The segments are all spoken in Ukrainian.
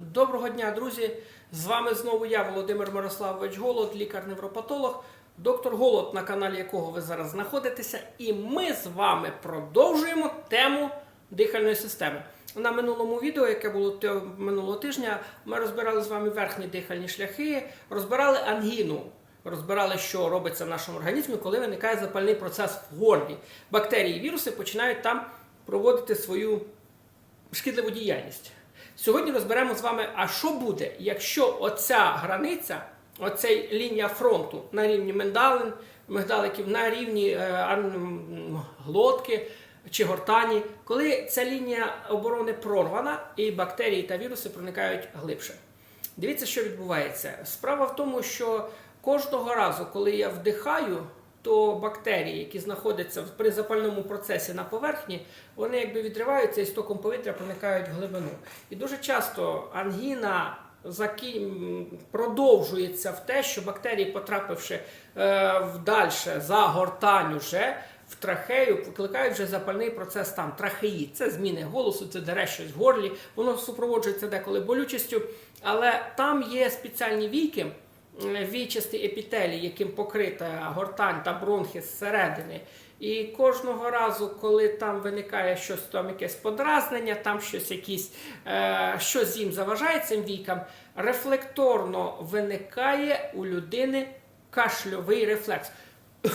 Доброго дня, друзі! З вами знову я, Володимир Мирославович Голод, лікар-невропатолог, доктор Голод, на каналі якого ви зараз знаходитеся. І ми з вами продовжуємо тему дихальної системи. На минулому відео, яке було минулого тижня, ми розбирали з вами верхні дихальні шляхи, розбирали ангіну. Розбирали, що робиться в нашому організмі, коли виникає запальний процес в горлі. Бактерії і віруси починають там проводити свою шкідливу діяльність. Сьогодні розберемо з вами, а що буде, якщо оця границя, оця лінія фронту на рівні миндалин, мигдаликів, на рівні е, глотки чи гортані, коли ця лінія оборони прорвана і бактерії та віруси проникають глибше. Дивіться, що відбувається. Справа в тому, що кожного разу, коли я вдихаю, то бактерії, які знаходяться при запальному процесі на поверхні, вони якби відриваються і з током повітря проникають в глибину. І дуже часто ангіна продовжується в те, що бактерії, потрапивши е, вдальше за гортань уже, в трахею викликають вже запальний процес там, трахеїд. Це зміни голосу, це дере щось в горлі, воно супроводжується деколи болючістю, але там є спеціальні війки, війчасті епітелій, яким покрита гортань та бронхи зсередини. І кожного разу, коли там виникає щось, там якесь подразнення, там щось якісь, е, щось їм заважає цим вікам, рефлекторно виникає у людини кашльовий рефлекс.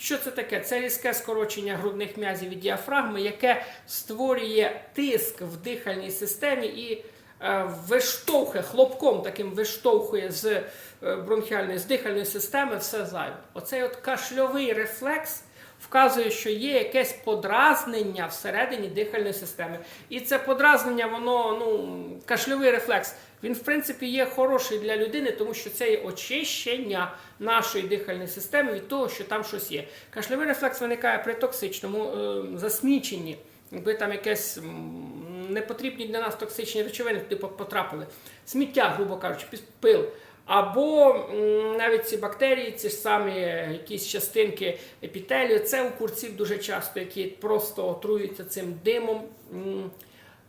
Що це таке? Це різке скорочення грудних м'язів і діафрагми, яке створює тиск в дихальній системі і виштовхує хлопком таким виштовхує з е, бронхіальної з дихальної системи все зайве. Оцей от кашльовий рефлекс вказує, що є якесь подразнення всередині дихальної системи. І це подразнення, воно ну кашльовий рефлекс. Він, в принципі, є хороший для людини, тому що це є очищення нашої дихальної системи від того, що там щось є. Кашльовий рефлекс виникає при токсичному е, засміченні, якби там якесь непотрібні для нас токсичні речовини туди потрапили. Сміття, грубо кажучи, пил. Або навіть ці бактерії, ці ж самі е, якісь частинки епітелію, це у курців дуже часто, які просто отруються цим димом.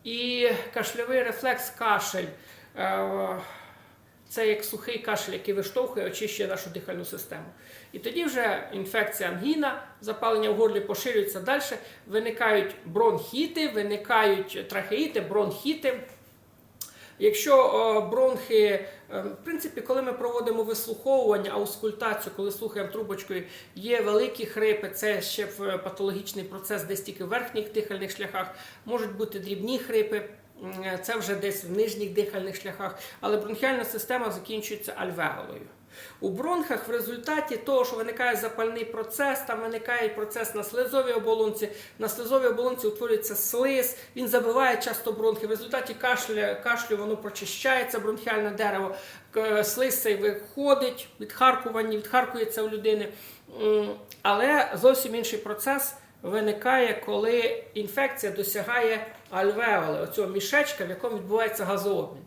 І кашльовий рефлекс, кашель. Це як сухий кашель, який виштовхує, очищує нашу дихальну систему. І тоді вже інфекція ангіна, запалення в горлі поширюється далі, виникають бронхіти, виникають трахеїти, бронхіти. Якщо бронхи, е, в принципі, коли ми проводимо вислуховування, аускультацію, коли слухаємо трубочкою, є великі хрипи, це ще патологічний процес, десь тільки в верхніх дихальних шляхах, можуть бути дрібні хрипи, це вже десь в нижніх дихальних шляхах, але бронхіальна система закінчується альвеолою. У бронхах в результаті того, що виникає запальний процес, там виникає процес на слизовій оболонці. На слизовій оболонці утворюється слиз, він забиває часто бронхи. В результаті кашля, кашлю воно прочищається, бронхіальне дерево, К- слиз цей виходить, відхаркування, відхаркується у людини. Але зовсім інший процес виникає, коли інфекція досягає альвеоли, оцього мішечка, в якому відбувається газообмін.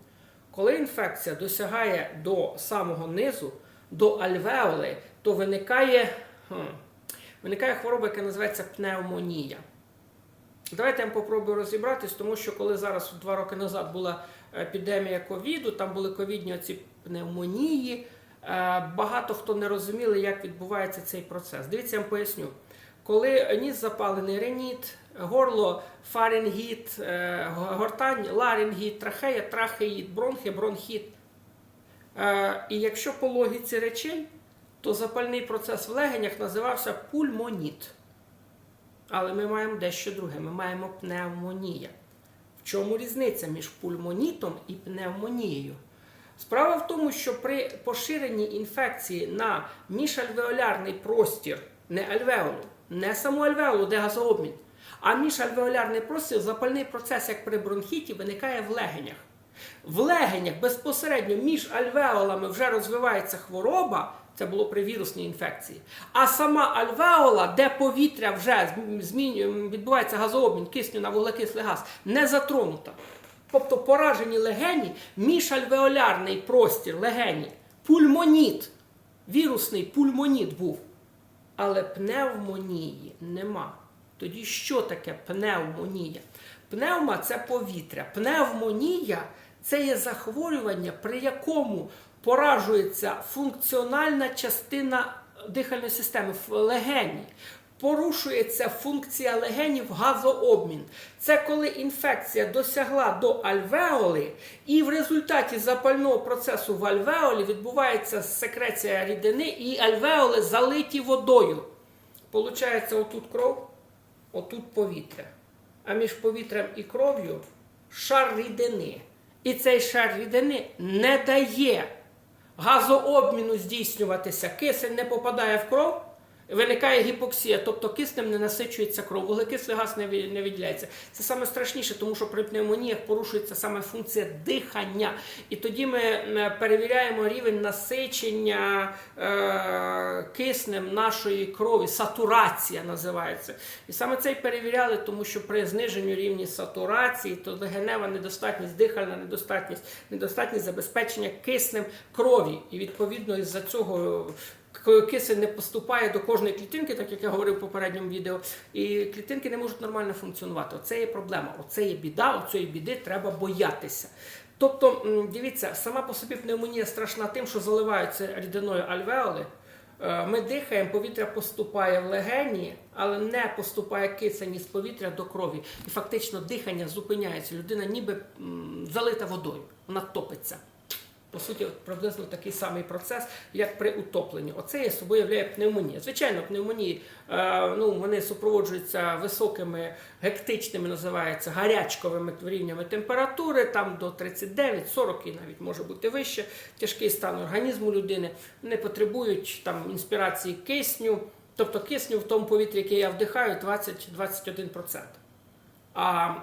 Коли інфекція досягає до самого низу, до альвеоли, то виникає, хм, виникає хвороба, яка називається пневмонія. Давайте я вам попробую розібратись, тому що коли зараз два роки назад була епідемія ковіду, там були ковідні оці пневмонії, е, багато хто не розуміли, як відбувається цей процес. Дивіться, я вам поясню. Коли ніс запалений реніт, горло, фарингіт, е, гортань, ларингіт, трахея, трахеїд, бронхи, бронхіт. Е, І якщо по логіці речей, то запальний процес в легенях називався пульмоніт. Але ми маємо дещо друге. Ми маємо пневмонія. В чому різниця між пульмонітом і пневмонією? Справа в тому, що при поширенні інфекції на міжальвеолярний простір, не альвеолу, не саму альвеолу, де газообмін, а міжальвеолярний простір, запальний процес, як при бронхіті, виникає в легенях. В легенях безпосередньо між альвеолами вже розвивається хвороба, це було при вірусній інфекції. А сама альвеола, де повітря вже змінює, відбувається газообмін кисню на вуглекислий газ, не затронута. Тобто поражені легені, міжальвеолярний простір легені, пульмоніт, вірусний пульмоніт був. Але пневмонії нема. Тоді що таке пневмонія? Пневма це повітря. Пневмонія Це є захворювання, при якому поражується функціональна частина дихальної системи в легені. Порушується функція легенів газообмін. Це коли інфекція досягла до альвеоли, і в результаті запального процесу в альвеолі відбувається секреція рідини, і альвеоли залиті водою. Получається, отут кров, отут повітря. А між повітрям і кров'ю шар рідини. І цей шар рідини не дає газообміну здійснюватися. Кисень не попадає в кров, виникає гіпоксія, тобто киснем не насичується кров, вуглекислий газ не ві- не виділяється. Це саме страшніше, тому що при пневмоніях порушується саме функція дихання. І тоді ми перевіряємо рівень насичення е, киснем нашої крові, сатурація називається. І саме це й перевіряли, тому що при зниженні рівні сатурації, то легенева недостатність, дихальна недостатність, недостатність забезпечення киснем крові. І відповідно із-за цього кисень не поступає до кожної клітинки, так як я говорив в попередньому відео, і клітинки не можуть нормально функціонувати. Оце є проблема, оце є біда, оцієї біди треба боятися. Тобто, дивіться, сама по собі пневмонія страшна тим, що заливаються рідиною альвеоли. Е, Ми дихаємо, повітря поступає в легені, але не поступає кисень із повітря до крові. І фактично дихання зупиняється. Людина ніби залита водою, вона топиться. По суті, приблизно такий самий процес, як при утопленні. Оце є собою являє пневмонія. Звичайно, пневмонії е, ну, вони супроводжуються високими гектичними, називається гарячковими рівнями температури, там до 39-40 і навіть може бути вище. Тяжкий стан організму людини не потребують там інспірації кисню, тобто кисню в тому повітрі, яке я вдихаю, 20-21%. А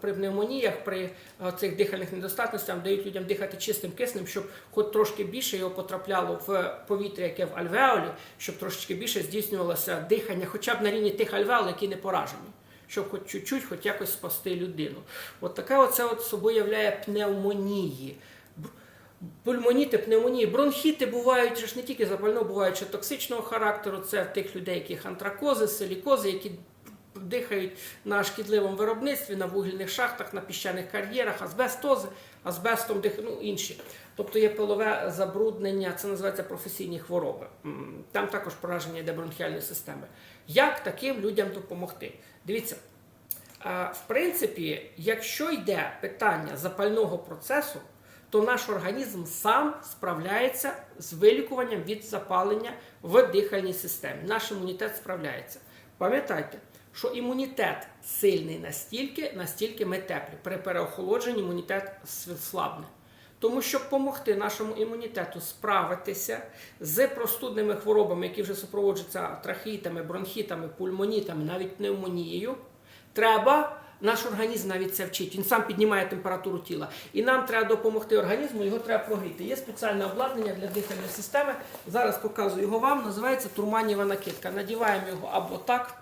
при пневмоніях, при е, цих дихальних недостатностях дають людям дихати чистим киснем, щоб хоч трошки більше його потрапляло в повітря, яке в альвеолі, щоб трошечки більше здійснювалося дихання, хоча б на рівні тих альвеол, які не поражені, щоб хоч чуть-чуть, хоч якось спасти людину. От така оце от собою являє пневмонії. Пульмоніти, пневмонії, бронхіти бувають ж не тільки запального, бувають ще токсичного характеру. Це в тих людей, яких антракози, силікози, які дихають на шкідливому виробництві, на вугільних шахтах, на піщаних кар'єрах, азбестози, азбестом дих... ну, інші. Тобто є пилове забруднення, це називається професійні хвороби. Там також пораження йде бронхіальної системи. Як таким людям допомогти? Дивіться, в принципі, якщо йде питання запального процесу, то наш організм сам справляється з вилікуванням від запалення в дихальній системі. Наш імунітет справляється. Пам'ятайте, що імунітет сильний настільки, настільки ми теплі. При переохолодженні імунітет слабне. Тому щоб допомогти нашому імунітету справитися з простудними хворобами, які вже супроводжуються трахеїтами, бронхітами, пульмонітами, навіть пневмонією, треба. Наш організм навіть це вчить, він сам піднімає температуру тіла. І нам треба допомогти організму, його треба прогріти. Є спеціальне обладнання для дихальної системи. Зараз показую його вам. Називається турманієва накидка. Надіваємо його або так,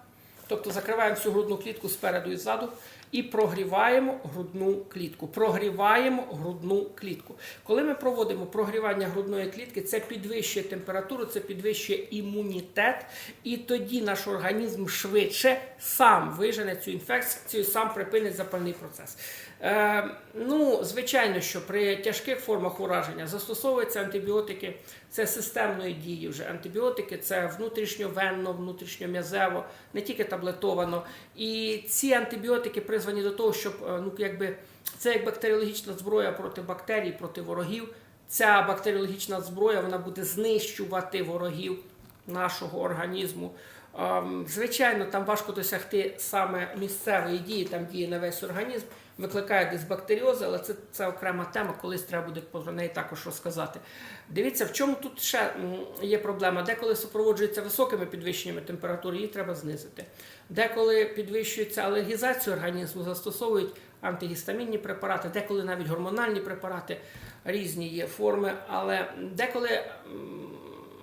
тобто закриваємо всю грудну клітку спереду і ззаду, і прогріваємо грудну клітку. Прогріваємо грудну клітку. Коли ми проводимо прогрівання грудної клітки, це підвищує температуру, це підвищує імунітет, і тоді наш організм швидше сам вижене цю інфекцію, сам припинить запальний процес. Е, ну, звичайно, що при тяжких формах ураження застосовуються антибіотики, це системної дії вже. Антибіотики це внутрішньовенно, внутрішньом'язево, не тільки таблетовано. І ці антибіотики призвані до того, щоб е, ну, якби, це як бактеріологічна зброя проти бактерій, проти ворогів. Ця бактеріологічна зброя вона буде знищувати ворогів нашого організму. Ем, Звичайно, там важко досягти саме місцевої дії, там діє на весь організм, викликає дисбактеріози, але це, це окрема тема, колись треба буде про неї також розказати. Дивіться, в чому тут ще є проблема. Деколи супроводжується високими підвищеннями температури, її треба знизити. Деколи підвищується алергізація організму, застосовують антигістамінні препарати, деколи навіть гормональні препарати, різні є форми, але деколи.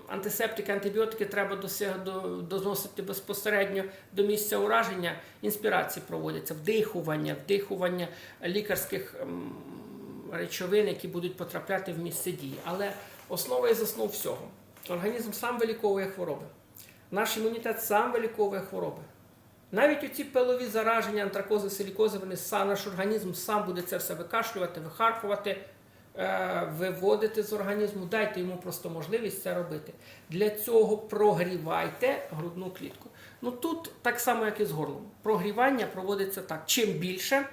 Антисептики, антибіотики треба досяг- до- доносити безпосередньо до місця ураження. Інспірації проводяться, вдихування, вдихування лікарських речовин, які будуть потрапляти в місце дії. Але основа із основ всього. Організм сам виліковує хвороби. Наш імунітет сам виліковує хвороби. Навіть оці пилові зараження, антракози, силікози, вони сам наш організм сам буде це все викашлювати, вихаркувати, виводити з організму. Дайте йому просто можливість це робити. Для цього прогрівайте грудну клітку. Ну тут так само, як і з горлом. Прогрівання проводиться так. Чим більше,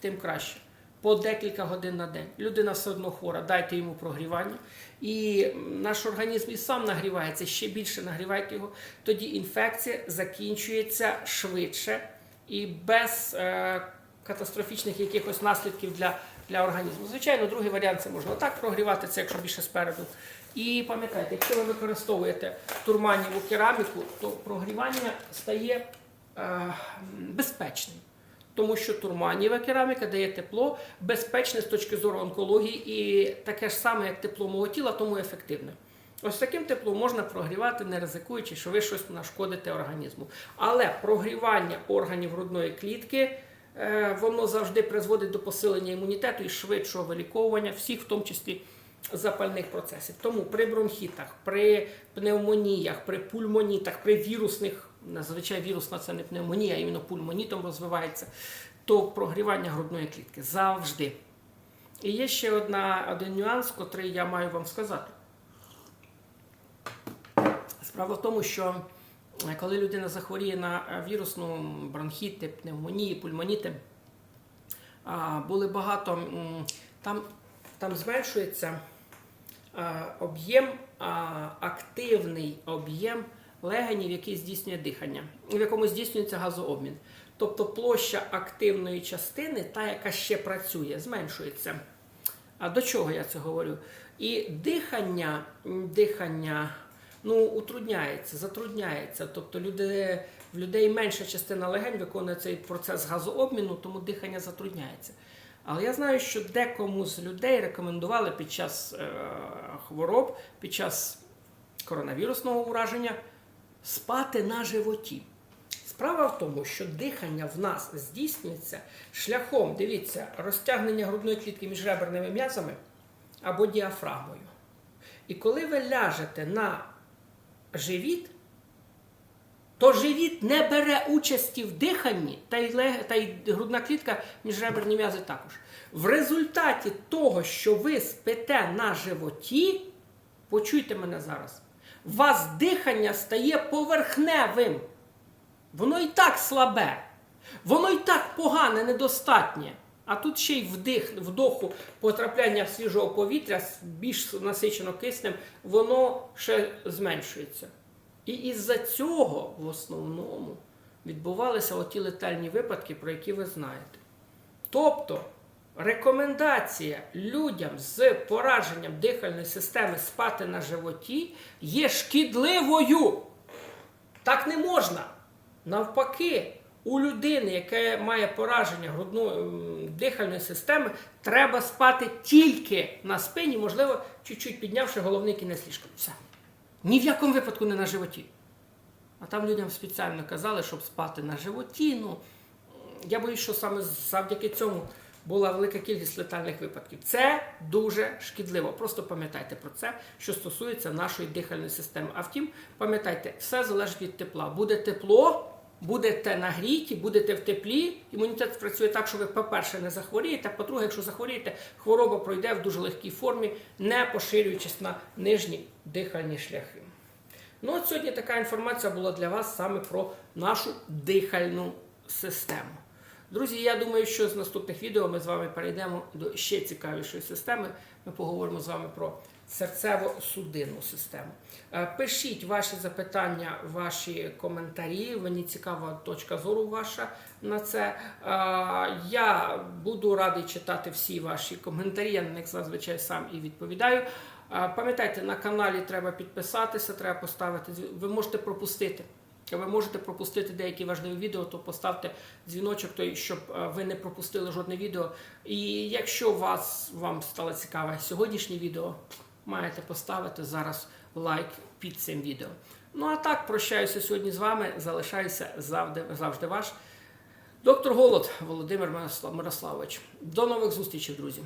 тим краще. По декілька годин на день. Людина все одно хвора, дайте йому прогрівання. І наш організм і сам нагрівається, ще більше нагрівайте його. Тоді інфекція закінчується швидше і без е, катастрофічних якихось наслідків для, для організму. Звичайно, другий варіант це можна так прогрівати, це якщо більше спереду. І пам'ятайте, якщо ви використовуєте турманіву кераміку, то прогрівання стає е, безпечним. Тому що турманієва кераміка дає тепло, безпечне з точки зору онкології і таке ж саме, як тепло мого тіла, тому ефективне. Ось таким теплом можна прогрівати, не ризикуючи, що ви щось нашкодите організму. Але прогрівання органів грудної клітки воно завжди призводить до посилення імунітету і швидшого виліковування всіх, в тому числі запальних процесів. Тому при бронхітах, при пневмоніях, при пульмонітах, при вірусних, зазвичай вірусна це не пневмонія, а іменно пульмонітом розвивається, то прогрівання грудної клітки завжди. І є ще одна, один нюанс, котрий я маю вам сказати. Справа в тому, що е, коли людина захворіє на е, вірусну бронхіти, пневмонії, пульмоніти, були багато, там, там зменшується об'єм, активний об'єм легенів, який здійснює дихання, в якому здійснюється газообмін. Тобто площа активної частини, та, яка ще працює, зменшується. А до чого я це говорю? І дихання, дихання ну, утрудняється, затрудняється. Тобто люди, в людей менша частина легень виконує цей процес газообміну, тому дихання затрудняється. Але я знаю, що декому з людей рекомендували під час е, хвороб, під час коронавірусного ураження спати на животі. Справа в тому, що дихання в нас здійснюється шляхом, дивіться, розтягнення грудної клітки між реберними м'язами або діафрагмою. І коли ви ляжете на живіт, то живіт не бере участі в диханні, та й, та й грудна клітка міжреберні м'язи також. В результаті того, що ви спите на животі, почуйте мене зараз, у вас дихання стає поверхневим. Воно і так слабе, воно і так погане, недостатнє. А тут ще й вдих, вдоху, потрапляння свіжого повітря, більш насичено киснем, воно ще зменшується. І із-за цього в основному відбувалися оті летальні випадки, про які ви знаєте. Тобто рекомендація людям з пораженням дихальної системи спати на животі є шкідливою. Так не можна. Навпаки, у людини, яка має пораження грудної дихальної системи, треба спати тільки на спині, можливо, чуть-чуть піднявши головний кінець ліжка. Все. Ні в якому випадку не на животі. А там людям спеціально казали, щоб спати на животі. Ну, я боюсь, що саме завдяки цьому була велика кількість летальних випадків. Це дуже шкідливо. Просто пам'ятайте про це, що стосується нашої дихальної системи. А втім, пам'ятайте, все залежить від тепла. Буде тепло, будете нагріті, будете в теплі. Імунітет спрацює так, що ви, по-перше, не захворієте, а по-друге, якщо захворієте, хвороба пройде в дуже легкій формі, не поширюючись на нижні дихальні шляхи. Ну, от сьогодні така інформація була для вас саме про нашу дихальну систему. Друзі, я думаю, що з наступних відео ми з вами перейдемо до ще цікавішої системи. Ми поговоримо з вами про серцево-судинну систему. Е, Пишіть ваші запитання, ваші коментарі. Мені цікава точка зору ваша на це. Е, Я буду радий читати всі ваші коментарі. Я на них зазвичай сам і відповідаю. Е, Пам'ятайте, на каналі треба підписатися, треба поставити. Ви можете пропустити. Ви можете пропустити деякі важливі відео, то поставте дзвіночок, той, щоб ви не пропустили жодне відео. І якщо вас вам стало цікаве сьогоднішнє відео, маєте поставити зараз лайк під цим відео. Ну а так, прощаюся сьогодні з вами. Залишаюся завжди, завжди ваш доктор Голод Володимир Мирославович. До нових зустрічей, друзі.